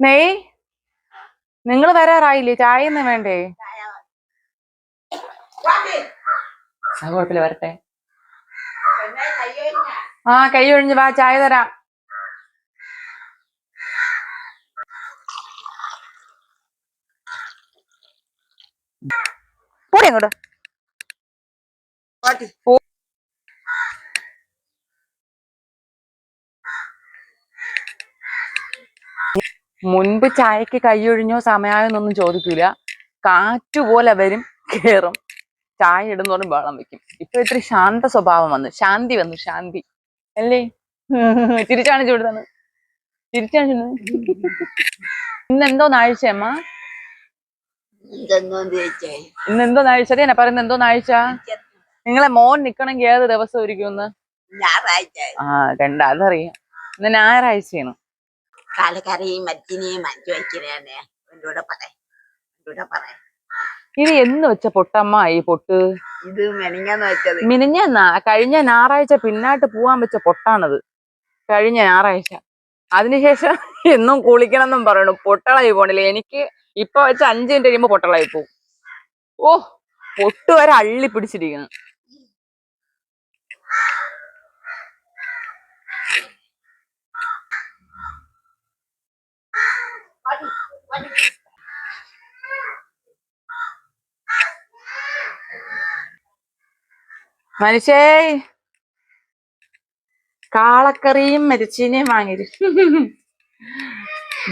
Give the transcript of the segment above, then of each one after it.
നെയ് നിങ്ങൾ വരാറായില്ലേ? ചായയൊന്നും വേണ്ടേ? കുഴപ്പമില്ല വരട്ടെ. ആ കൈ ഒഴിഞ്ഞ് വാ ചായ തരാം. പോടി അങ്ങോട്ട്. പോ. മുൻപ് ചായക്ക് കൈയൊഴിഞ്ഞോ സമയമായെന്നൊന്നും ചോദിക്കൂല. കാറ്റുപോലെ വരും കയറും ചായ ഇടുന്നോറും വെള്ളം വെക്കും. ഇപ്പൊ ഇത്തിരി ശാന്ത സ്വഭാവം വന്നു. ശാന്തി വന്നു ശാന്തി. അല്ലേ? തിരിച്ചാണ് ചൂടുന്നത് തിരിച്ചാണ് ചൂടുന്നത് ഇന്ന് എന്തോ നാഴ്ച അമ്മ? ഇതെന്തോന്ന് ഇന്ന് എന്തോ നാഴ്ച. അറിയാനാ പറയുന്നത് എന്തോ നാഴ്ച? നിങ്ങളെ മോൻ നിക്കണമെങ്കിൽ ഏത് ദിവസം ഒരുക്കും ഞായറാഴ്ച. ആ കണ്ട അതറിയാം. ഇന്ന് ഞായറാഴ്ചയാണ്. വയ്ക്കുന്നതന്നെ പറയാം. പറയാം. ഇത് എന്ന് വെച്ച പൊട്ടമ്മ ഈ പൊട്ട്? ഇത് വെച്ചത്. മിനിഞ്ഞ കഴിഞ്ഞ ഞായറാഴ്ച പിന്നാട്ട് പോവാൻ വെച്ച പൊട്ടാണത്. കഴിഞ്ഞ ഞായറാഴ്ച. അതിനുശേഷം എന്നും കുളിക്കണം എന്നും പറയണു. പൊട്ടളായി പോണില്ല? എനിക്ക് ഇപ്പൊ വെച്ച അഞ്ച് മിനിറ്റ് കഴിയുമ്പോ പൊട്ടളായി പോവും. ഓ പൊട്ട് വരെ അള്ളി പിടിച്ചിരിക്കുന്നു. മനുഷ്യേ കാളക്കറിയും മരിച്ചീനെയും വാങ്ങിയത്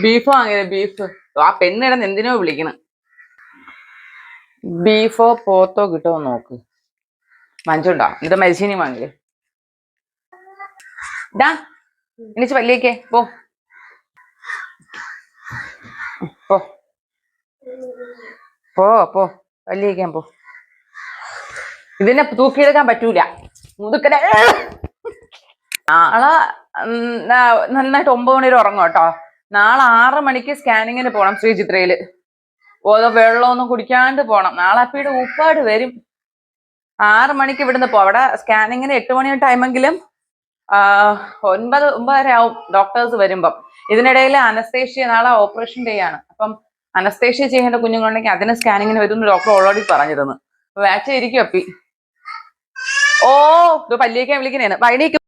ബീഫ് വാങ്ങിയത് ബീഫ്. ആ പെണ്ണിടന്ന് എന്തിനോ വിളിക്കണം? ബീഫോ പോത്തോ കിട്ടോ നോക്ക്. മഞ്ചുണ്ടോ എന്നിട്ട് മരിച്ചീനെയും വാങ്ങില്ലേ ഡാ എണീച്ച് പല്ലിയേക്കേ പോ. പോ. പോ പോ. പല്ലിയേക്കാൻ പോ. ഇതിനെ തൂക്കിയെടുക്കാൻ പറ്റൂല. മുതുക്കനെ. നാളെ നന്നായിട്ട് ഒമ്പത് മണി വരെ ഉറങ്ങും കേട്ടോ. നാളെ ആറ് മണിക്ക് സ്കാനിങ്ങിന് പോണം ശ്രീചിത്രയിൽ. ഓരോ വെള്ളമൊന്നും കുടിക്കാണ്ട് പോണം. നാളെ അപ്പീടെ ഉപ്പാട് വരും. ആറ് മണിക്ക് ഇവിടുന്ന് പോ അവിടെ സ്കാനിങ്ങിന് എട്ട് മണി ടൈമെങ്കിലും ഒൻപത് ഒമ്പതര ആവും ഡോക്ടേഴ്സ് വരുമ്പം. ഇതിനിടയിൽ അനസ്തേഷ്യ നാളെ ഓപ്പറേഷൻ ഡേ ആണ്. അപ്പം അനസ്തേഷ്യ ചെയ്യേണ്ട കുഞ്ഞുങ്ങളുണ്ടെങ്കിൽ അതിന് സ്കാനിങ്ങിന് വരും ഡോക്ടർ ഓൾറെഡി പറഞ്ഞിരുന്നു. വാച്ച് ഇരിക്കും അപ്പി. ഓ ഇത് പല്ലിയേക്കാൻ വിളിക്കണേന്ന് വൈകിട്ട്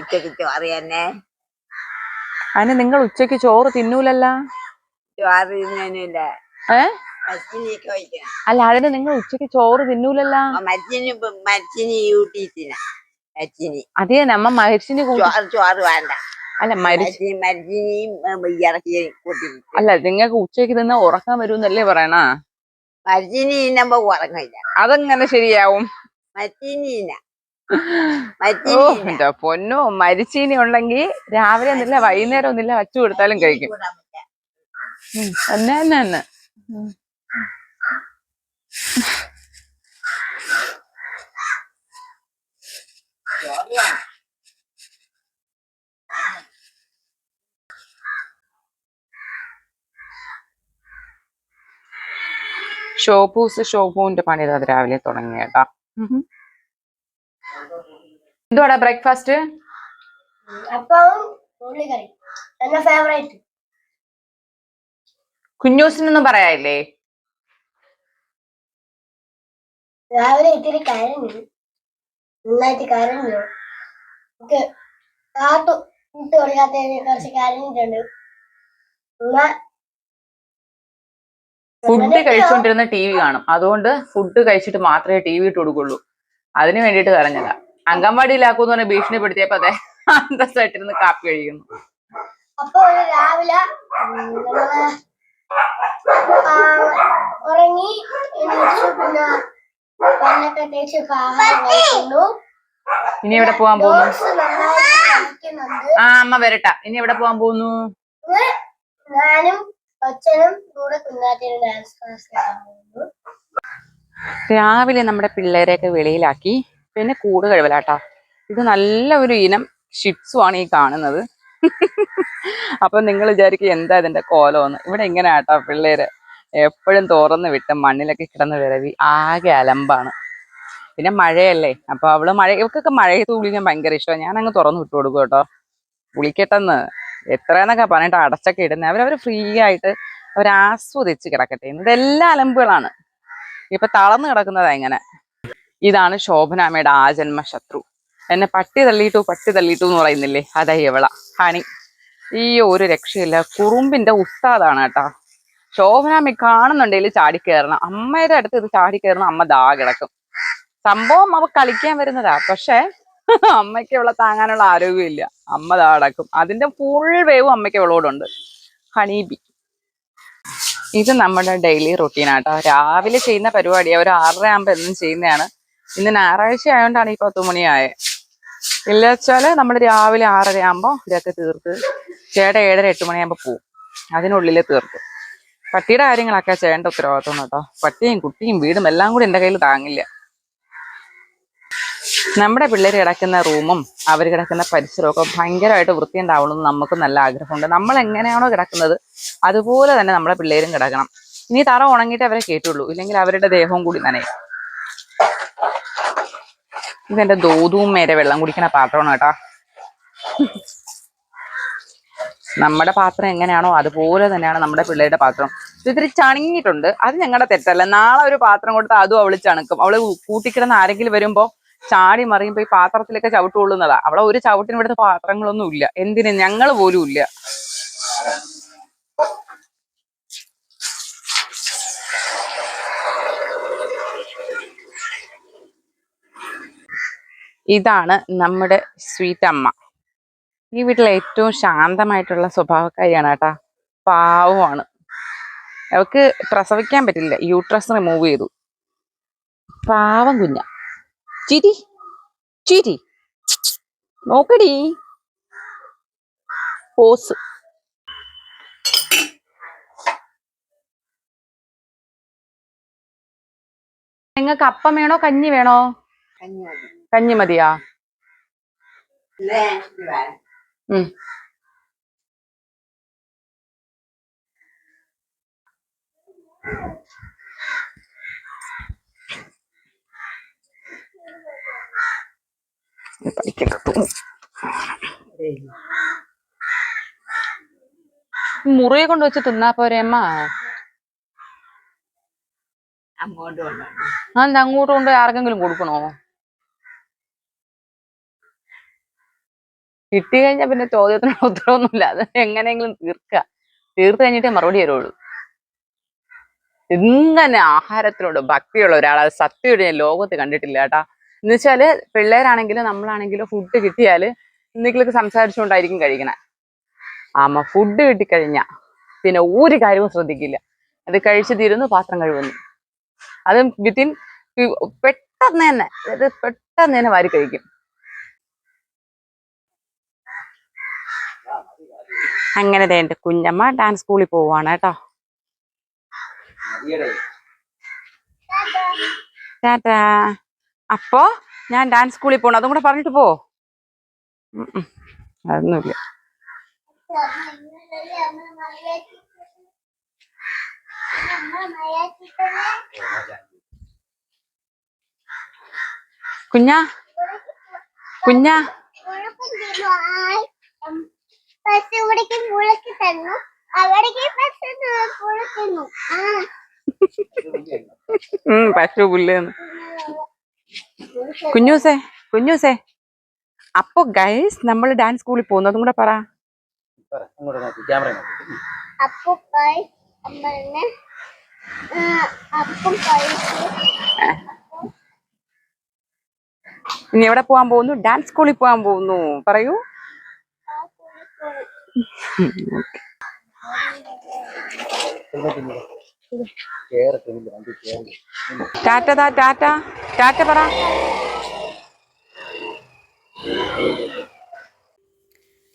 ഉച്ചയ്ക്ക് ചോറ് തന്നെ. അതിന് നിങ്ങൾ ഉച്ചയ്ക്ക് ചോറ് തിന്നൂലല്ല? ചോറ് അല്ല അതിന് നിങ്ങൾ ഉച്ചയ്ക്ക് ചോറ് തിന്നൂലല്ല? മച്ചിനി യൂട്ടീസിന മച്ചിനി അതേ നമ്മ മരിച്ചിന് ചോറ് ചോറ് വേണ്ട. അല്ല മരിച്ച കൂട്ടി അല്ല നിങ്ങൾക്ക് ഉച്ചയ്ക്ക് തിന്ന ഉറക്കം വരുമെന്നല്ലേ പറയണ? തിന്നുമ്പോ ഉറങ്ങില്ല അതെങ്ങനെ ശരിയാവും? ഓ പൊന്നോ മരിച്ചീനി ഉണ്ടെങ്കിൽ രാവിലെ ഒന്നില്ല വൈകുന്നേരം ഒന്നില്ല വച്ചു കൊടുത്താലും കഴിക്കും. എന്നാ തന്നെ തന്നെ തന്നെ ഉം. ഷോപ്പൂസ് ഷോപ്പൂവിന്റെ പണി അത് രാവിലെ തുടങ്ങി കേട്ടാ. എന്തുവാടാ ബ്രേക്ക്ഫാസ്റ്റ്? കുഞ്ഞൂസിനൊന്നും പറയാനില്ലേ? രാവിലെ ഇത്തിരി കരഞ്ഞു. നന്നായിട്ട് കരഞ്ഞു. എനിക്ക് കാട്ടു ഇട്ട് കൊടുക്കാത്തതിന് കുറച്ച് കരഞ്ഞിട്ടുണ്ട്. ഫുഡ് കഴിച്ചുകൊണ്ടിരുന്ന ടി വി കാണും. അതുകൊണ്ട് ഫുഡ് കഴിച്ചിട്ട് മാത്രമേ ടി വി ഇട്ട് കൊടുക്കുള്ളൂ. അതിന് വേണ്ടിയിട്ട് കരഞ്ഞതാ. അംഗൻവാടിയിലാക്കൂന്ന് പറഞ്ഞ ഭീഷണിപ്പെടുത്തിയപ്പോ അതെ അന്തസ്സായിട്ടിരുന്ന് കാപ്പി കഴിക്കുന്നു. അപ്പൊ രാവിലെ ഉറങ്ങി പിന്നെ ഇനി എവിടെ പോവാൻ പോകുന്നു? ആ അമ്മ വരട്ട. ഇനി എവിടെ പോവാൻ പോകുന്നു? ഞാനും അച്ഛനും കൂടെ ഡാൻസ് ക്ലാസ് രാവിലെ നമ്മുടെ പിള്ളേരെയൊക്കെ വെളിയിലാക്കി. പിന്നെ കൂട് കഴിവലാട്ടാ. ഇത് നല്ല ഒരു ഇനം ഷിപ്സുമാണ് ആണ് ഈ കാണുന്നത്. അപ്പൊ നിങ്ങൾ വിചാരിക്കും എന്താ ഇതിന്റെ കോലമെന്ന്. ഇവിടെ ഇങ്ങനെ ആട്ടാ പിള്ളേര്. എപ്പോഴും തുറന്ന് വിട്ട് മണ്ണിലൊക്കെ കിടന്ന് വിരവി ആകെ അലമ്പാണ്. പിന്നെ മഴയല്ലേ? അപ്പൊ അവൾ മഴ ഇവക്കൊക്കെ മഴയത്ത് കുളിക്കാൻ ഭയങ്കര ഇഷ്ടമാണ് ഞാൻ അങ്ങ് തുറന്ന് വിട്ടു കൊടുക്കും കേട്ടോ. കുളിക്കട്ടെന്ന്. എത്രയെന്നൊക്കെ പറഞ്ഞിട്ട് അടച്ചൊക്കെ ഇടുന്നത് അവരവർ ഫ്രീ ആയിട്ട് അവർ ആസ്വദിച്ച് കിടക്കട്ടെ. ഇതെല്ലാം അലമ്പുകളാണ്. ഇപ്പൊ തളർന്നു കിടക്കുന്നത് എങ്ങനെ ഇതാണ് ശോഭനാമയുടെ ആജന്മ ശത്രു എന്നെ പട്ടി തള്ളിയിട്ടു പട്ടി തള്ളിയിട്ടു എന്ന് പറയുന്നില്ലേ? അതായി ഇവള. ഹണി. ഈ ഒരു രക്ഷയില്ല. കുറുമ്പിന്റെ ഉസ്താദാണ് കേട്ടോ. ശോഭനാമി കാണുന്നുണ്ടെങ്കിൽ ചാടി കയറണം അമ്മയുടെ അടുത്ത് ഇത് ചാടി കയറണം അമ്മ ദാ കിടക്കും. സംഭവം അവ കളിക്കാൻ വരുന്നതാ. പക്ഷെ അമ്മയ്ക്ക് ഇവളെ താങ്ങാനുള്ള ആരോഗ്യമില്ല അമ്മ ദാ കിടക്കും. അതിന്റെ ഫുൾ വേവും അമ്മയ്ക്ക് ഇവളോടുണ്ട് ഹണീബി ഇത് നമ്മുടെ ഡെയിലി റൊട്ടീനാട്ടോ രാവിലെ ചെയ്യുന്ന പരിപാടിയാണ് ഒരു ആറര ആകുമ്പോൾ എന്നും ചെയ്യുന്നതാണ്. ഇന്ന് ഞായറാഴ്ച ആയതുകൊണ്ടാണ് ഈ പത്ത് മണിയായത് ഇല്ല വെച്ചാൽ നമ്മൾ രാവിലെ ആറര ആകുമ്പോൾ ഇതൊക്കെ തീർത്ത് ചേട്ടൻ ഏഴര എട്ട് മണിയാകുമ്പോൾ പോവും. അതിനുള്ളിൽ തീർത്ത് പട്ടിയുടെ കാര്യങ്ങളൊക്കെ ചെയ്യേണ്ട ഉത്തരവാദിത്വം കേട്ടോ. പട്ടിയും കുട്ടിയും വീടും എല്ലാം കൂടി എന്റെ കയ്യിൽ താങ്ങില്ല. നമ്മുടെ പിള്ളേർ കിടക്കുന്ന റൂമും അവർ കിടക്കുന്ന പരിസരമൊക്കെ ഭയങ്കരമായിട്ട് വൃത്തി ഉണ്ടാവണമെന്ന് നമുക്ക് നല്ല ആഗ്രഹമുണ്ട്. നമ്മൾ എങ്ങനെയാണോ കിടക്കുന്നത് അതുപോലെ തന്നെ നമ്മുടെ പിള്ളേരും കിടക്കണം. ഇനി തറ ഉണങ്ങിയിട്ട് അവരെ കേട്ടുള്ളൂ ഇല്ലെങ്കിൽ അവരുടെ ദേഹവും കൂടി നനയും. ഇതെന്റെ ദോതുവും മേരെ വെള്ളം കുടിക്കുന്ന പാത്രമാണ് കേട്ടോ. നമ്മുടെ പാത്രം എങ്ങനെയാണോ അതുപോലെ തന്നെയാണ് നമ്മുടെ പിള്ളേരുടെ പാത്രം. ഇത് ഇത്തിരി ചണങ്ങിയിട്ടുണ്ട്. അത് ഞങ്ങളുടെ തെറ്റല്ല. നാളെ ഒരു പാത്രം കൊടുത്ത് അതും അവൾ ചണക്കും. അവൾ കൂട്ടിക്കിടന്ന് ആരെങ്കിലും വരുമ്പോ ചാടി മറിയുമ്പോ ഈ പാത്രത്തിലൊക്കെ ചവിട്ട് കൊള്ളുന്നതാ അവളെ ഒരു ചവിട്ടിന് ഇവിടുത്തെ പാത്രങ്ങളൊന്നും ഇല്ല. എന്തിന്? ഞങ്ങൾ പോലും ഇല്ല. ഇതാണ് നമ്മുടെ സ്വീറ്റ് അമ്മ ഈ വീട്ടിലെ ഏറ്റവും ശാന്തമായിട്ടുള്ള സ്വഭാവക്കാരിയാണ് കേട്ടാ പാവമാണ്. അവൾക്ക് പ്രസവിക്കാൻ പറ്റില്ല. യൂട്രസ് റിമൂവ് ചെയ്തു. പാവം കുഞ്ഞ. ചിരി. ചിരി. നോക്കടി. പോസ് നിങ്ങൾക്ക് അപ്പം വേണോ കഞ്ഞി വേണോ? കഞ്ഞി മതിയാ? ഉം. പഠിക്കണ്ട മുറിയെ കൊണ്ട് വെച്ച് തിന്നാ പോരെ അമ്മ? അങ്ങോട്ട് കൊണ്ട് ആർക്കെങ്കിലും കൊടുക്കണോ? കിട്ടി കഴിഞ്ഞാൽ പിന്നെ ചോദ്യത്തിന് ഉത്തരവൊന്നുമില്ല. അത് എങ്ങനെയെങ്കിലും തീർക്കുക. തീർത്തു കഴിഞ്ഞിട്ടേ മറുപടി തരുള്ളൂ ഇങ്ങനെ ആഹാരത്തിനോട് ഭക്തിയുള്ള ഒരാളെ സത്യയുടെ ഞാൻ ലോകത്ത് കണ്ടിട്ടില്ല കേട്ടാ. എന്ന് വെച്ചാൽ പിള്ളേരാണെങ്കിലും നമ്മളാണെങ്കിലും ഫുഡ് കിട്ടിയാൽ എന്തെങ്കിലുമൊക്കെ സംസാരിച്ചുകൊണ്ടായിരിക്കും കഴിക്കണേ. ആമ ഫുഡ് കിട്ടിക്കഴിഞ്ഞ പിന്നെ ഒരു കാര്യവും ശ്രദ്ധിക്കില്ല. അത് കഴിച്ചു തീരുന്നു പാത്രം കഴുകുന്നു. അത് വിത്തിൻ പെട്ടെന്ന് തന്നെ അതായത് പെട്ടെന്ന് തന്നെ വാരി കഴിക്കും. അങ്ങനെ എന്റെ കുഞ്ഞമ്മ ഡാൻസ് സ്കൂളിൽ പോവാണ് കേട്ടോ. ടാറ്റാ. അപ്പോ ഞാൻ ഡാൻസ് സ്കൂളിൽ പോകണം അതും കൂടെ പറഞ്ഞിട്ട് പോ. അതൊന്നുമില്ല. കുഞ്ഞാ. കുഞ്ഞാ. ബസ് ഇവിടേക്ക് മുളക്കി തന്നു അവിടേക്ക് ബസ് പുളക്കുന്നു ആ. പശു പുല്ലേന്ന് കുഞ്ഞൂസേ കുഞ്ഞൂസേ. അപ്പൊ ഗൈസ് നമ്മൾ ഡാൻസ് സ്കൂളിൽ പോകുന്നു. അതും കൂടെ പറ. അപ്പൊ ഇനി എവിടെ പോവാൻ പോകുന്നു? ഡാൻസ് സ്കൂളിൽ പോകാൻ പോകുന്നു. പറയൂ. ടാറ്റ താ ടാറ്റ. ടാറ്റ പറ.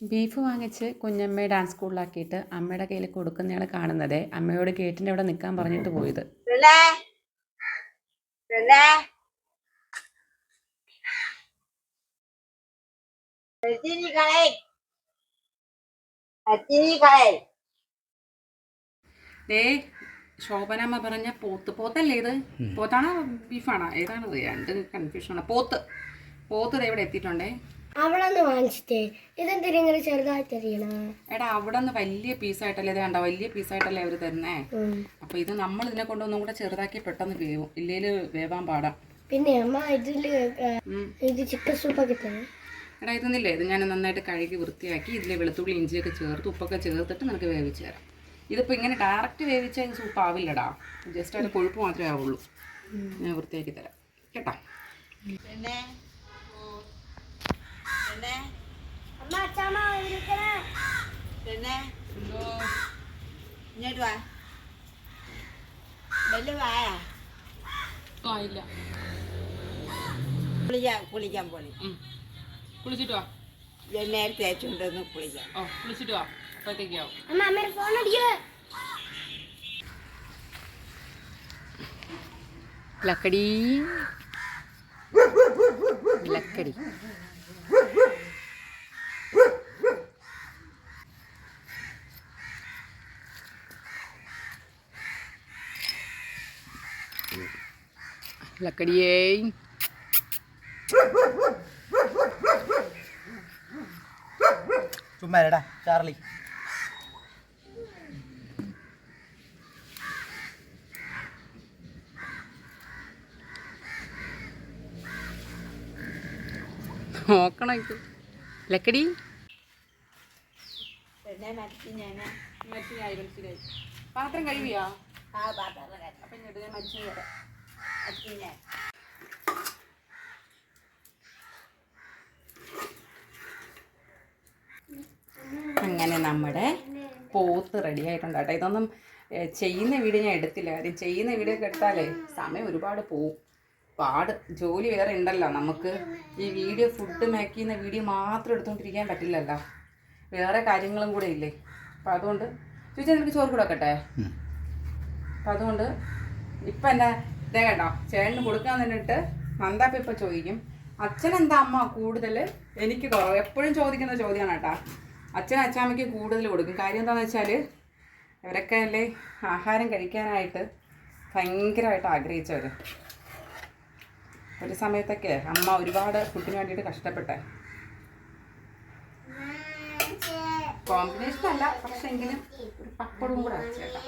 ബീഫ് വാങ്ങിച്ച് കുഞ്ഞമ്മയെ ഡാൻസ് സ്കൂളിലാക്കിയിട്ട് അമ്മയുടെ കയ്യിൽ കൊടുക്കുന്നയാൾ കാണുന്നത്. അമ്മയോട് ഗേറ്റിന്റെ അവിടെ നിൽക്കാൻ പറഞ്ഞിട്ട് പോയത്. കളെ ദേ ശോഭനമ്മ പറഞ്ഞ പോത്ത്. പോത്തല്ലേ ഇത്? പോത്താണോ ബീഫാണോ? ഏതാണത്? രണ്ട് കൺഫ്യൂഷനാണ് പോത്ത്. പോത്ത് ദേ ഇവിടെ എത്തിയിട്ടുണ്ടേ. അവിടെന്ന് വാങ്ങിച്ചിട്ടേ. ഇതെന്തിനും ഇങ്ങനെ ചെറുതായിട്ട് എടാ അവിടെ നിന്ന് വലിയ പീസായിട്ടല്ലേ ഇത് കണ്ടോ? വലിയ പീസായിട്ടല്ലേ അവർ തരുന്നേ. അപ്പൊ ഇത് നമ്മൾ ഇതിനെ കൊണ്ടൊന്നും കൂടെ ചെറുതാക്കി പെട്ടെന്ന് വേവും. ഇല്ലേൽ വേവാൻ പാടാം. പിന്നെ അമ്മ ഇതിൽ. ഇത് ചിക്കൻ സൂപ്പൊക്കെ തന്നെ എടാ ഇതൊന്നില്ലേ? ഇത് ഞാൻ നന്നായിട്ട് കഴുകി വൃത്തിയാക്കി ഇതിൽ വെളുത്തുള്ളി ഇഞ്ചിയൊക്കെ ചേർത്ത് ഉപ്പൊക്കെ ചേർത്തിട്ട് നിനക്ക് വേവിച്ച് തരാം. ഇതിപ്പോൾ ഇങ്ങനെ ഡയറക്റ്റ് വേവിച്ചാൽ ഇത് സൂപ്പ് ആവില്ലടാ. ജസ്റ്റ് അതിന്റെ കൊഴുപ്പ് മാത്രമേ ആവുള്ളൂ. ഞാൻ വൃത്തിയാക്കി തരാം. കേട്ടോ? കുളിക്കാൻ കുളിക്കാൻ പോണി കുളിച്ചിട്ട്? വാ എണ്ണയിൽ തേച്ചുകൊണ്ടൊന്ന് കുളിക്കാം. ഓ കുളിച്ചിട്ട്? വാ അമ്മ അമ്മയുടെ ഫോൺ അടിക്കേ. ലക്കടി. ലക്കടി. ലക്കടിയേ. ചുമ്മാ ഇരടാ ചാർലി നോക്കണം ഇത്. ലക്കടി? പാത്രം കഴിവിയാ ആ പാത്രം അപ്പം ഞാൻ മരിച്ചു തരാം മരിച്ചു ഞാൻ അങ്ങനെ നമ്മുടെ പോത്ത് റെഡി ആയിട്ടുണ്ട് കേട്ടോ. ഇതൊന്നും ചെയ്യുന്ന വീഡിയോ ഞാൻ എടുത്തില്ല. കാര്യം ചെയ്യുന്ന വീഡിയോ ഒക്കെ എടുത്താലേ സമയം ഒരുപാട് പോവും. പാട്. ജോലി വേറെ ഉണ്ടല്ലോ. നമുക്ക് ഈ വീഡിയോ ഫുഡ് മേക്ക് ചെയ്യുന്ന വീഡിയോ മാത്രം എടുത്തുകൊണ്ടിരിക്കാൻ പറ്റില്ലല്ലോ. വേറെ കാര്യങ്ങളും കൂടെ ഇല്ലേ? അപ്പം അതുകൊണ്ട് ചോദിച്ചാൽ നിനക്ക് ചോറ് കൊടുക്കട്ടെ അപ്പം അതുകൊണ്ട് ഇപ്പം എന്റെ ഇതേ കേട്ടോ ചേട്ടന് കൊടുക്കാൻ നിന്നിട്ട് നന്ദാപ്പ ഇപ്പം ചോദിക്കും അച്ഛനെന്താ അമ്മ കൂടുതൽ എനിക്ക് കുറവ്? എപ്പോഴും ചോദിക്കുന്ന ചോദ്യമാണ് കേട്ടോ. അച്ഛൻ അച്ഛാമ്മയ്ക്ക് കൂടുതൽ കൊടുക്കും. കാര്യം എന്താണെന്ന് വെച്ചാൽ ഇവരൊക്കെ അല്ലേ ആഹാരം കഴിക്കാനായിട്ട് ഭയങ്കരമായിട്ട് ആഗ്രഹിച്ചവർ ഒരു സമയത്തൊക്കെ അമ്മ ഒരുപാട് ഫുഡിന് വേണ്ടിയിട്ട് കഷ്ടപ്പെട്ടേ. കോമ്പിനേഷൻ അല്ല പക്ഷെങ്കിലും ഒരു പപ്പടവും കൂടെ ചേട്ടാ